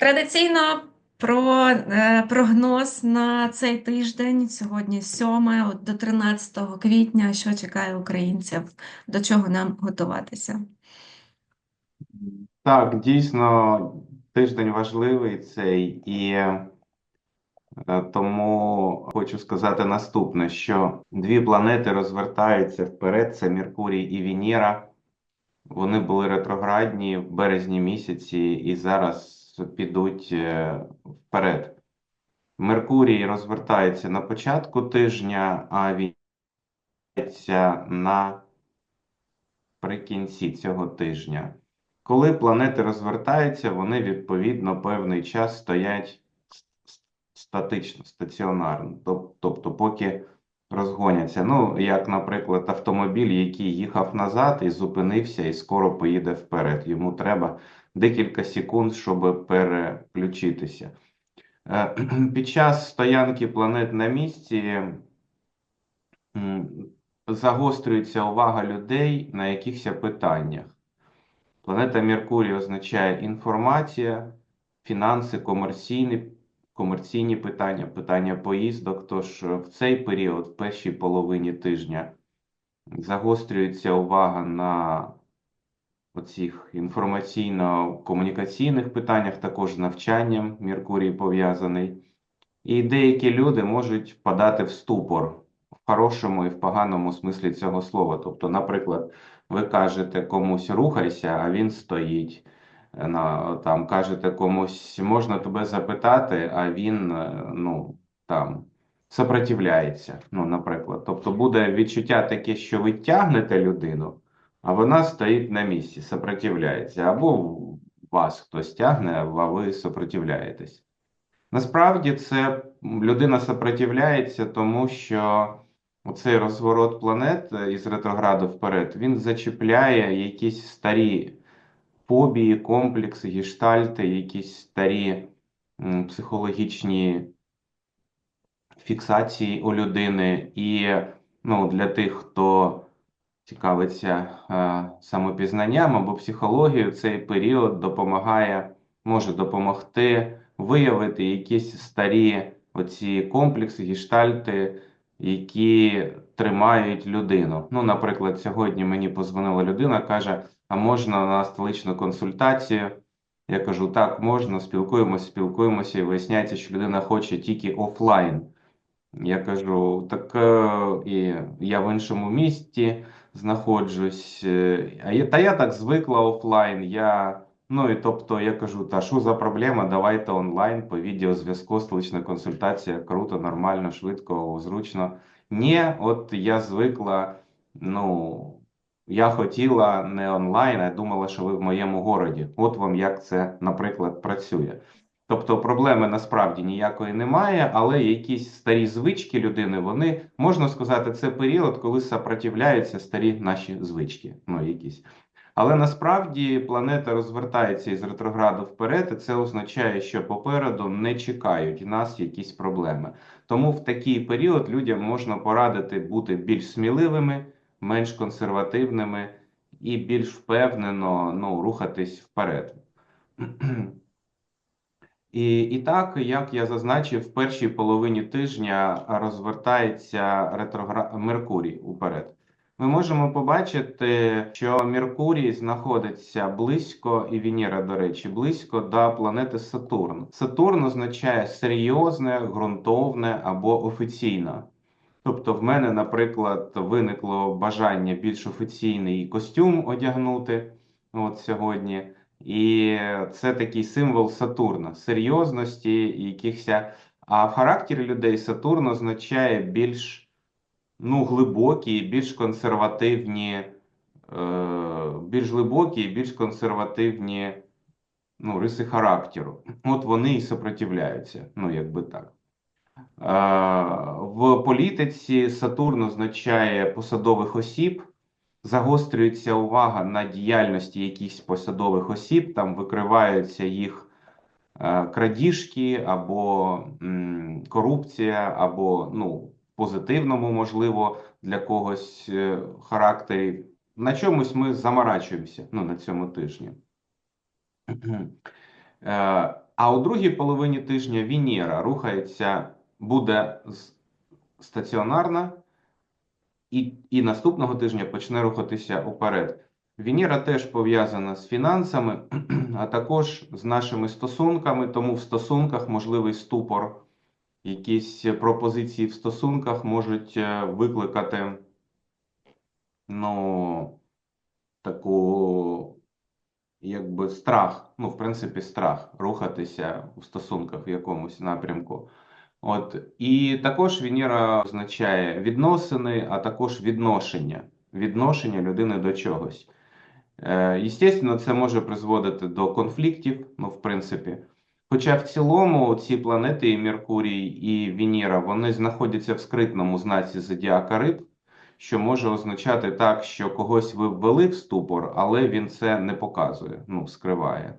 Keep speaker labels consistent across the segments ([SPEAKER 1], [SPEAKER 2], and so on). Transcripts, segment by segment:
[SPEAKER 1] Традиційно про е, прогноз на цей тиждень. Сьогодні 7 до 13 квітня. Що чекає українців? До чого нам готуватися?
[SPEAKER 2] Так, дійсно, тиждень важливий цей, і е, тому хочу сказати наступне, що дві планети розвертаються вперед, це Меркурій і Венера. Вони були ретроградні в березні місяці і зараз підуть е, вперед. Меркурій розвертається на початку тижня, а Венера наприкінці цього тижня. Коли планети розвертаються, вони відповідно певний час стоять статично, стаціонарно, тобто поки розгоняться. Ну, як, наприклад, автомобіль, який їхав назад і зупинився, і скоро поїде вперед. Йому треба декілька секунд, щоб переключитися. Е, під час стоянки планет на місці загострюється увага людей на якихось питаннях. Планета Меркурій означає інформація, фінанси, комерційні комерційні питання, питання поїздок. Тож в цей період, в першій половині тижня, загострюється увага на оцих інформаційно-комунікаційних питаннях, також з навчанням Меркурій пов'язаний. І деякі люди можуть впадати в ступор в хорошому і в поганому смислі цього слова. Тобто, наприклад, ви кажете комусь рухайся, а він стоїть. На, Там кажете комусь, можна тебе запитати, а він ну, там сопротивляється. Ну, наприклад. Тобто буде відчуття таке, що ви тягнете людину, а вона стоїть на місці, сопротивляється. Або вас хтось тягне, а ви сопротивляєтесь. Насправді це людина сопротивляється, тому що оцей розворот планет із ретрограду вперед, він зачіпляє якісь старі фобії, комплекси, гештальти, якісь старі психологічні фіксації у людини. І ну, для тих, хто цікавиться е, самопізнанням або психологією, цей період допомагає, може допомогти виявити якісь старі оці комплекси, гештальти, які тримають людину. Ну, наприклад, сьогодні мені позвонила людина, каже: а можна на столичну консультацію? Я кажу, так, можна, спілкуємося, спілкуємося, і виясняється, що людина хоче тільки офлайн. Я кажу, так е, і я в іншому місті знаходжусь, е, та я так звикла офлайн. Я, ну і тобто я кажу, та що за проблема? Давайте онлайн по відеозв'язку, столична консультація, круто, нормально, швидко, зручно. Ні, от я звикла, ну. Я хотіла не онлайн, а думала, що ви в моєму городі. От вам як це, наприклад, працює. Тобто проблеми насправді ніякої немає, але якісь старі звички людини, вони можна сказати, це період, коли сопротивляються старі наші звички. Ну, якісь. Але насправді планета розвертається із ретрограду вперед, і це означає, що попереду не чекають нас якісь проблеми. Тому в такий період людям можна порадити бути більш сміливими менш консервативними і більш впевнено ну, рухатись вперед. І і так, як я зазначив, в першій половині тижня розвертається ретрогра... Меркурій уперед. Ми можемо побачити, що Меркурій знаходиться близько, і Венера, до речі, близько до планети Сатурн. Сатурн означає серйозне, ґрунтовне або офіційне. Тобто, в мене, наприклад, виникло бажання більш офіційний костюм одягнути от сьогодні. І це такий символ Сатурна, серйозності, якихось. А в характері людей Сатурн означає більш ну, глибокі, більш консервативні, е, більш глибокі більш консервативні ну, риси характеру. От вони і сопротивляються, ну, якби так. В політиці Сатурн означає посадових осіб, загострюється увага на діяльності якихось посадових осіб, там викриваються їх е, крадіжки або корупція, або ну, позитивному, можливо, для когось е, характері. На чомусь ми заморачуємося ну, на цьому тижні. Е, А у другій половині тижня Венера рухається, буде стаціонарна, і, і наступного тижня почне рухатися уперед. Венера теж пов'язана з фінансами, а також з нашими стосунками, тому в стосунках можливий ступор, якісь пропозиції в стосунках можуть е, викликати ну, таку, якби страх, ну, в принципі, страх рухатися в стосунках в якомусь напрямку. От, і також Венера означає відносини, а також відношення, відношення людини до чогось. Е, Естественно, це може призводити до конфліктів, ну, в принципі. Хоча в цілому ці планети, і Меркурій, і Венера, вони знаходяться в скритному знаці зодіака Риб, що може означати так, що когось ви ввели в ступор, але він це не показує, ну, скриває.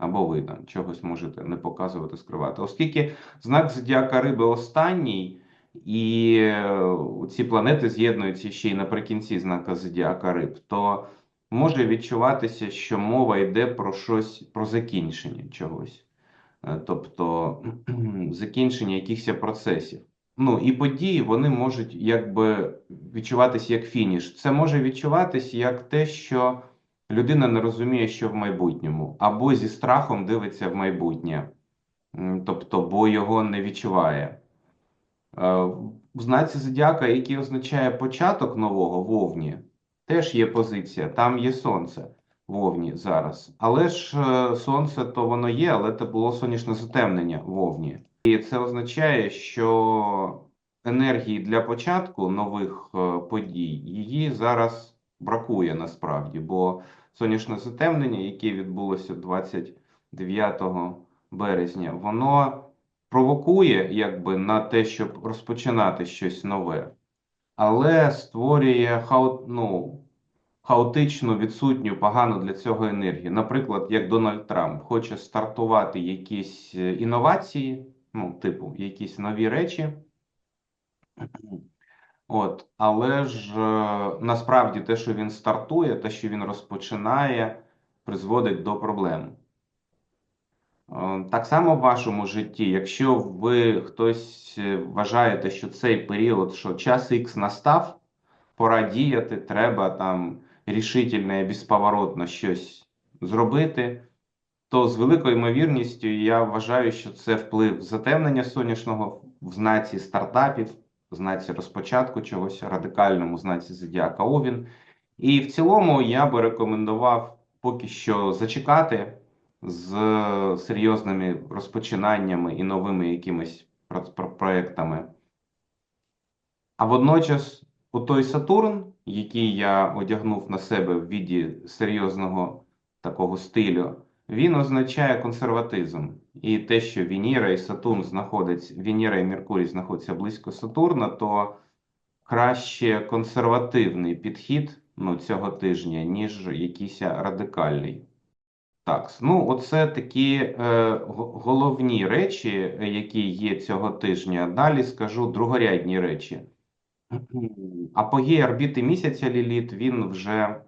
[SPEAKER 2] Або ви там чогось можете не показувати, скривати. Оскільки знак зодіака Риби останній, і е, ці планети з'єднуються ще й наприкінці знака зодіака Риб, то може відчуватися, що мова йде про щось, про закінчення чогось. Е, Тобто закінчення якихось процесів. Ну і події вони можуть якби відчуватися як фініш. Це може відчуватися як те, що людина не розуміє, що в майбутньому, або зі страхом дивиться в майбутнє, тобто, бо його не відчуває. Е, В знаці зодіака, який означає початок нового в Овні, теж є позиція, там є сонце в Овні зараз. Але ж е, сонце то воно є, але це було сонячне затемнення в Овні. І це означає, що енергії для початку нових е, подій її зараз бракує насправді, бо сонячне затемнення, яке відбулося 29 березня, воно провокує якби на те, щоб розпочинати щось нове, але створює хао, ну, хаотичну, відсутню, погану для цього енергію. Наприклад, як Дональд Трамп хоче стартувати якісь е, інновації, ну, типу, якісь нові речі. От, але ж е, насправді те, що він стартує, те, що він розпочинає, призводить до проблем. Е, Так само в вашому житті, якщо ви хтось е, вважаєте, що цей період, що час Х настав, пора діяти, треба там рішительно і безповоротно щось зробити, то з великою ймовірністю я вважаю, що це вплив затемнення сонячного в знаці стартапів, знаці розпочатку чогось радикальному, знаці зодіака Овін. І в цілому я би рекомендував поки що зачекати з серйозними розпочинаннями і новими якимись про- про- проектами. А водночас, у той Сатурн, який я одягнув на себе в віді серйозного такого стилю, він означає консерватизм. І те, що Венера і Сатурн знаходиться, Венера і Меркурій знаходяться близько Сатурна, то краще консервативний підхід ну, цього тижня, ніж якийсь радикальний. Так, ну оце такі е, головні речі, які є цього тижня. Далі скажу другорядні речі. Апогей орбіти місяця Ліліт, він вже,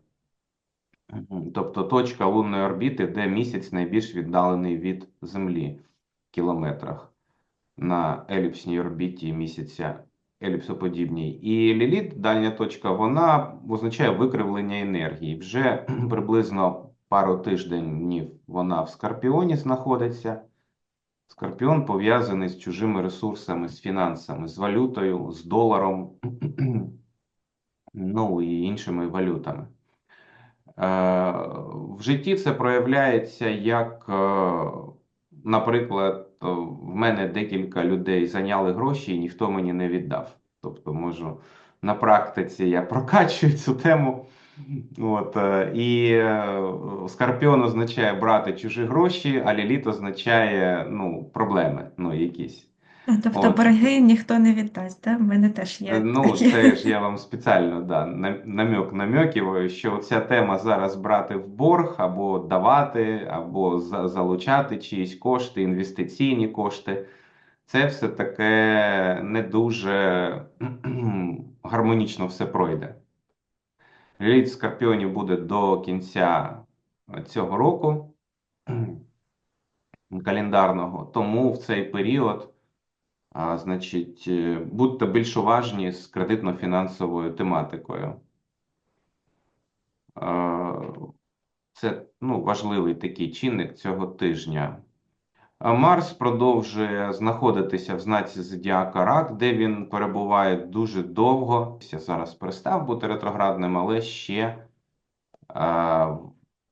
[SPEAKER 2] тобто точка лунної орбіти, де місяць найбільш віддалений від Землі в кілометрах на еліпсній орбіті місяця, еліпсоподібній. І Ліліт, дальня точка, вона означає викривлення енергії. Вже приблизно пару тижнів вона в Скорпіоні знаходиться. Скорпіон пов'язаний з чужими ресурсами, з фінансами, з валютою, з доларом, ну і іншими валютами. Е, В житті це проявляється як, е, наприклад, е, в мене декілька людей зайняли гроші і ніхто мені не віддав. Тобто, можу на практиці я прокачую цю тему. От, і Скорпіон означає брати чужі гроші, а Ліліт означає ну, проблеми, ну, якісь.
[SPEAKER 1] Тобто
[SPEAKER 2] От.
[SPEAKER 1] борги ніхто не віддасть, да? В мене теж є
[SPEAKER 2] Е, Ну,
[SPEAKER 1] такі.
[SPEAKER 2] це ж я вам спеціально да, на- намьок намьокиваю, що ця тема зараз брати в борг, або давати, або за- залучати чиїсь кошти, інвестиційні кошти. Це все таке не дуже гармонічно все пройде. Ліліт в Скорпіоні буде до кінця цього року. календарного. Тому в цей період, значить, е, будьте більш уважні з кредитно-фінансовою тематикою. Це ну, важливий такий чинник цього тижня. Марс продовжує знаходитися в знаці Зодіака Рак, де він перебуває дуже довго. Зараз перестав бути ретроградним, але ще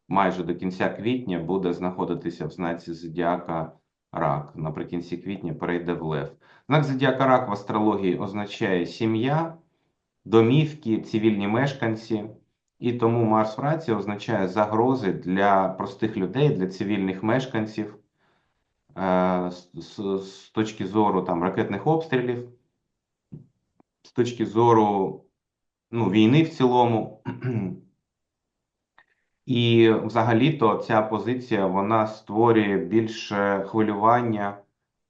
[SPEAKER 2] майже до кінця квітня буде знаходитися в знаці Зодіака Рак. Наприкінці квітня перейде в Лев. Знак Зодіака Рак в астрології означає сім'я, домівки, цивільні мешканці. І тому Марс в раці означає загрози для простих людей, для цивільних мешканців е, з, точки зору там, ракетних обстрілів, з точки зору ну, війни в цілому. І взагалі-то ця позиція вона створює більше хвилювання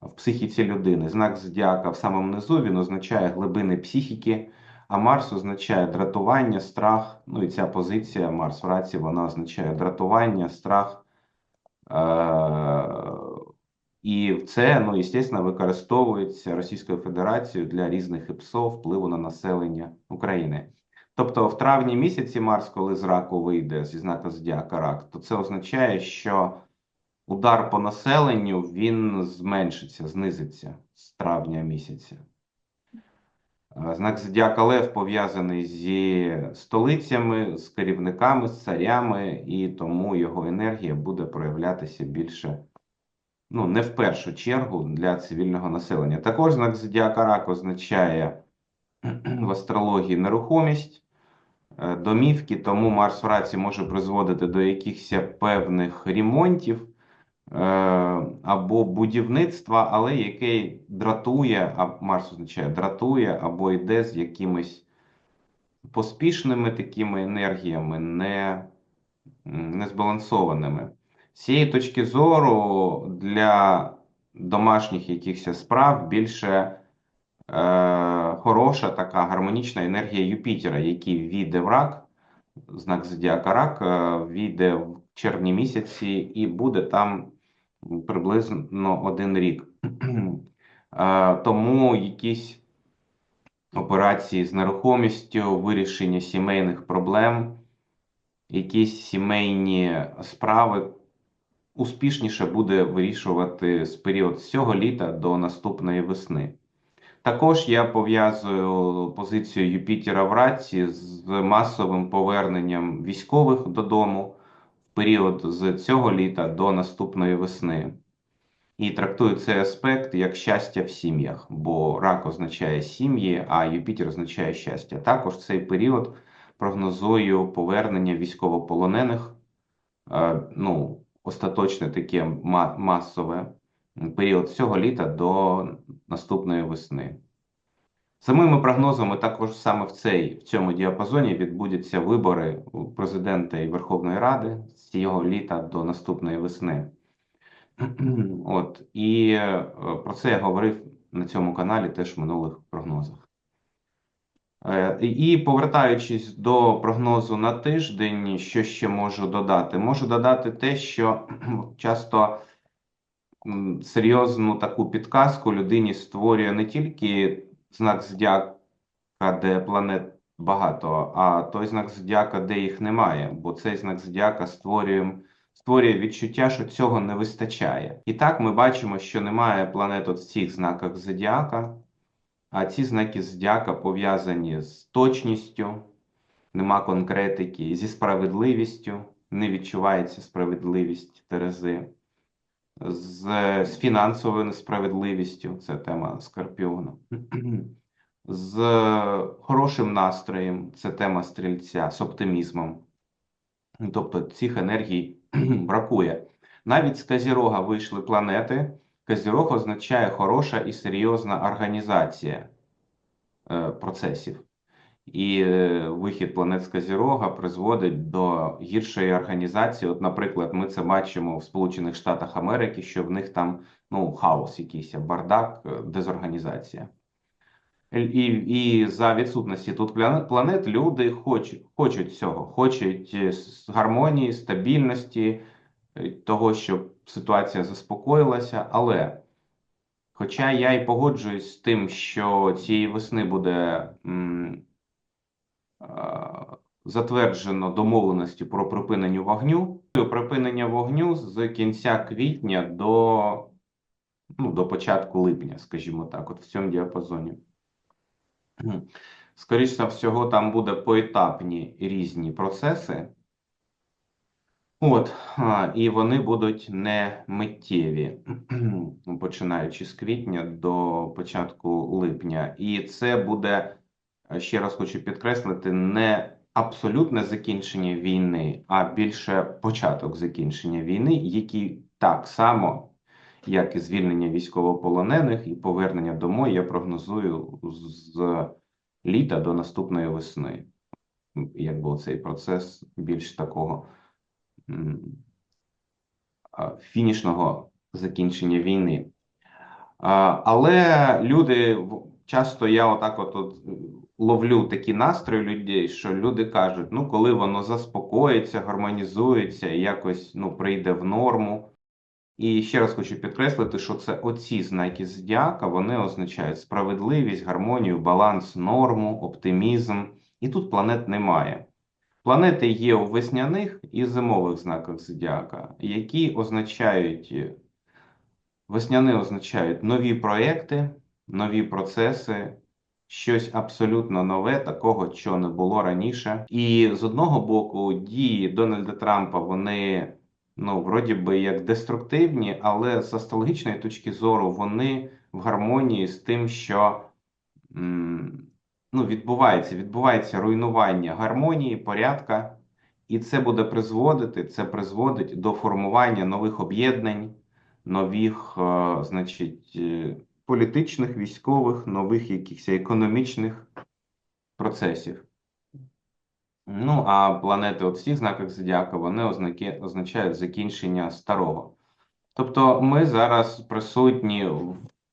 [SPEAKER 2] в психіці людини. Знак зодіака в самому низу він означає глибини психіки, а Марс означає дратування, страх. Ну і ця позиція Марс в раці вона означає дратування, страх. Е- і це, ну, звісно, використовується Російською Федерацією для різних ІПСО впливу на населення України. Тобто, в травні місяці Марс, коли з раку вийде зі знака Зодіака Рак, то це означає, що удар по населенню він зменшиться, знизиться з травня місяця. Знак Зодіака Лев пов'язаний зі столицями, з керівниками, з царями, і тому його енергія буде проявлятися більше, ну, не в першу чергу для цивільного населення. Також знак Зодіака Рак означає в астрології нерухомість, е, домівки, тому Марс в раці може призводити до якихось певних ремонтів е, або будівництва, але яке дратує, а Марс означає дратує, або йде з якимись поспішними такими енергіями, не, м, незбалансованими. З цієї точки зору для домашніх якихось справ більше хороша така гармонічна енергія Юпітера, який війде в рак, знак зодіака рак, е, війде в червні місяці і буде там приблизно один рік. Е, тому якісь операції з нерухомістю, вирішення сімейних проблем, якісь сімейні справи успішніше буде вирішувати з період з цього літа до наступної весни. Також я пов'язую позицію Юпітера в раці з масовим поверненням військових додому в період з цього літа до наступної весни. І трактую цей аспект як щастя в сім'ях, бо рак означає сім'ї, а Юпітер означає щастя. Також цей період прогнозую повернення військовополонених, е, ну, остаточне таке ма- масове період цього літа до наступної весни. За моїми прогнозами, також саме в цей в цьому діапазоні відбудуться вибори президента і Верховної Ради з цього літа до наступної весни. От і е, про це я говорив на цьому каналі теж в минулих прогнозах. Е, І повертаючись до прогнозу на тиждень, що ще можу додати? Можу додати те, що часто серйозну таку підказку людині створює не тільки знак зодіака, де планет багато, а той знак зодіака, де їх немає, бо цей знак зодіака створює, створює відчуття, що цього не вистачає. І так ми бачимо, що немає планет в цих знаках зодіака, а ці знаки зодіака пов'язані з точністю, нема конкретики, зі справедливістю, не відчувається справедливість Терези з, з фінансовою несправедливістю, це тема Скорпіона, з хорошим настроєм, це тема стрільця, з оптимізмом. Тобто цих енергій бракує. Навіть з Козірога вийшли планети. Козірог означає хороша і серйозна організація е, процесів. І е, вихід планет з Козірога призводить до гіршої організації. От, наприклад, ми це бачимо в Сполучених Штатах Америки, що в них там ну, хаос якийсь, бардак, е, дезорганізація. І, і за відсутності тут планет, люди хочуть, хочуть цього, хочуть е, гармонії, стабільності, того, щоб ситуація заспокоїлася, але хоча я і погоджуюсь з тим, що цієї весни буде затверджено домовленості про припинення вогню, припинення вогню з кінця квітня до, ну, до початку липня, скажімо так, от в цьому діапазоні. Скоріше всього, там буде поетапні різні процеси. От, і вони будуть не миттєві, починаючи з квітня до початку липня. І це буде, е, ще раз хочу підкреслити, не абсолютне закінчення війни, а більше початок закінчення війни, який так само, як і звільнення військовополонених і повернення домой, я прогнозую з літа до наступної весни. Якби цей процес більш такого фінішного закінчення війни. Але люди часто я отак от, от ловлю такі настрої людей, що люди кажуть: ну, коли воно заспокоїться, гармонізується якось ну, прийде в норму. І ще раз хочу підкреслити, що це оці знаки зодіака, вони означають справедливість, гармонію, баланс, норму, оптимізм. І тут планет немає. Планети є у весняних і зимових знаках зодіака, які означають, весняни означають нові проекти, нові процеси, щось абсолютно нове, такого, що не було раніше. І з одного боку, дії Дональда Трампа, вони, ну, вроді би, як деструктивні, але з астрологічної точки зору вони в гармонії з тим, що ну, відбувається, відбувається руйнування гармонії, порядка, і це буде призводити, це призводить до формування нових об'єднань, нових, е, значить, е, політичних, військових, нових якихось економічних процесів. Ну, а планети от всіх знаках зодіака, вони ознаки, означають закінчення старого. Тобто ми зараз присутні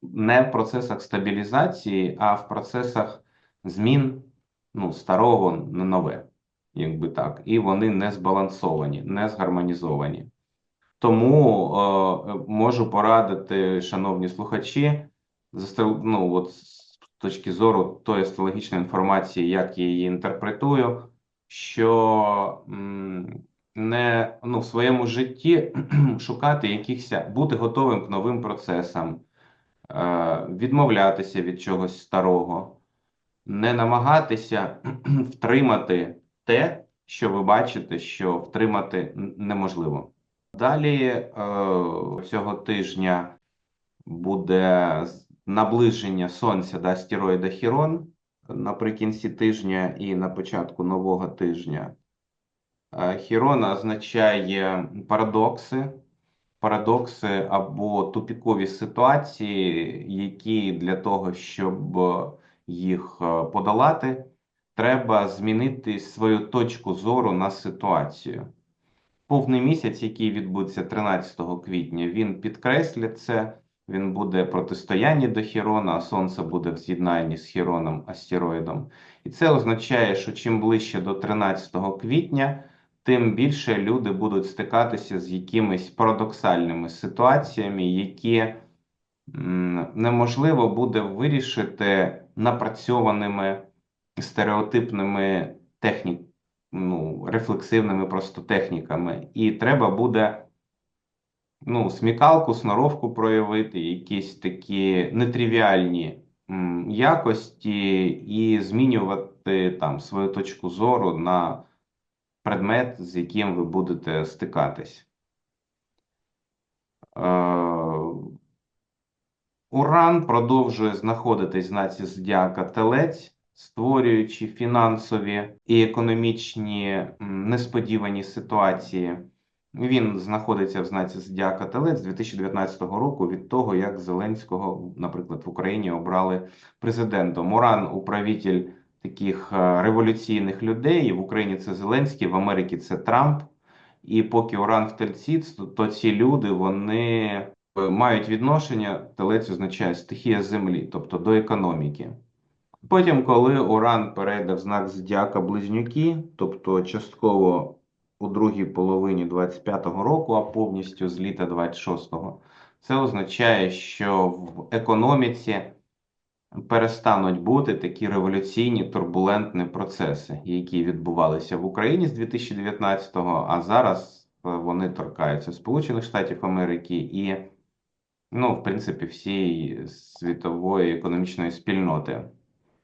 [SPEAKER 2] не в процесах стабілізації, а в процесах змін ну, старого на нове, якби так. І вони не збалансовані, не згармонізовані. Тому е, можу порадити, шановні слухачі, ну, от з точки зору тої астрологічної інформації, як я її інтерпретую, що не ну, в своєму житті шукати якихось, бути готовим к новим процесам, е, відмовлятися від чогось старого, не намагатися втримати те, що ви бачите, що втримати неможливо. Далі е, цього тижня буде наближення Сонця до астероїда Хірон наприкінці тижня і на початку нового тижня. Е, Хірон означає парадокси, парадокси або тупікові ситуації, які для того, щоб їх е, подолати, треба змінити свою точку зору на ситуацію. Повний місяць, який відбудеться 13 квітня, він підкреслить це. Він буде протистоянні до Хірона, а Сонце буде в з'єднанні з Хіроном, астероїдом. І це означає, що чим ближче до 13 квітня, тим більше люди будуть стикатися з якимись парадоксальними ситуаціями, які неможливо буде вирішити напрацьованими стереотипними технік, ну, рефлексивними просто техніками. І треба буде ну, смікалку, сноровку проявити, якісь такі нетривіальні якості і змінювати там свою точку зору на предмет, з яким ви будете стикатись. Е, Уран продовжує знаходитись в знаці зодіака Телець, створюючи фінансові і економічні несподівані ситуації. Він знаходиться в знаці зодіака Телець з 2019 року від того, як Зеленського, наприклад, в Україні обрали президентом. Уран управитель таких е, революційних людей. В Україні це Зеленський, в Америці це Трамп. І поки Уран в Тельці, то, то ці люди вони е, мають відношення, телець означає стихія землі, тобто до економіки. Потім, коли Уран перейде в знак зодіака Близнюки, тобто частково у другій половині 25-го року, а повністю з літа 26-го, це означає, що в економіці перестануть бути такі революційні турбулентні процеси, які відбувалися в Україні з 2019-го, а зараз е, вони торкаються Сполучених Штатів Америки і, ну, в принципі, всієї світової економічної спільноти.